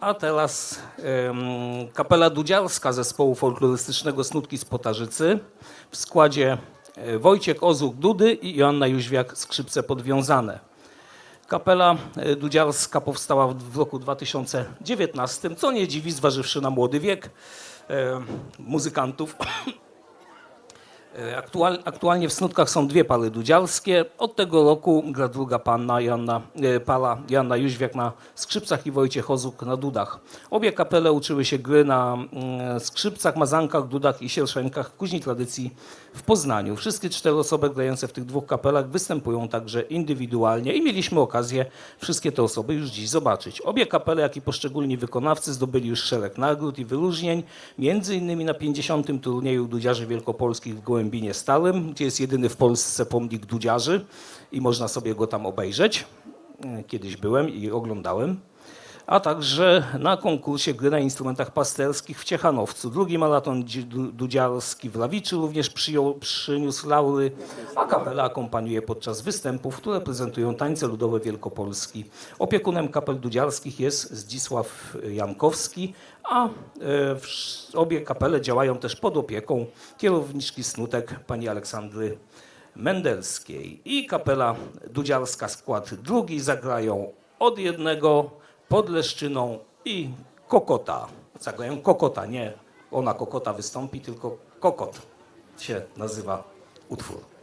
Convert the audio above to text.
A teraz em, kapela dudziarska zespołu folklorystycznego Snutki z Potarzycy w składzie e, Wojciech Ozuk Dudy i Joanna Jóźwiak skrzypce podwiązane. Kapela e, dudziarska powstała w, roku 2019, co nie dziwi, zważywszy na młody wiek muzykantów. E, Aktual, aktualnie w Snutkach są dwie pary dudziarskie. Od tego roku gra druga panna Joanna, e, para Joanna Jóźwiak na skrzypcach i Wojciech Ozuk na dudach. Obie kapele uczyły się gry na mm, skrzypcach, mazankach, dudach i sierszenkach w kuźni tradycji w Poznaniu. Wszystkie cztery osoby grające w tych dwóch kapelach występują także indywidualnie i mieliśmy okazję wszystkie te osoby już dziś zobaczyć. Obie kapele, jak i poszczególni wykonawcy zdobyli już szereg nagród i wyróżnień, między innymi na 50. turnieju dudziarzy wielkopolskich w Gołębinie Starym, gdzie jest jedyny w Polsce pomnik dudziarzy i można sobie go tam obejrzeć. E, Kiedyś byłem i oglądałem. A także na konkursie gry na instrumentach pasterskich w Ciechanowcu. Drugi maraton dzi- du- dudziarski w Lawiczy również przyjął, przyniósł laury, a kapela akompaniuje podczas występów, które prezentują tańce ludowe Wielkopolski. Opiekunem kapel dudziarskich jest Zdzisław Jankowski, a e, obie kapele działają też pod opieką kierowniczki snutek pani Aleksandry Mendelskiej. I kapela dudziarska skład drugi zagrają od jednego pod Leszczyną i Kokota. Zagrają Kokota, nie ona Kokota wystąpi, tylko Kokot się nazywa utwór.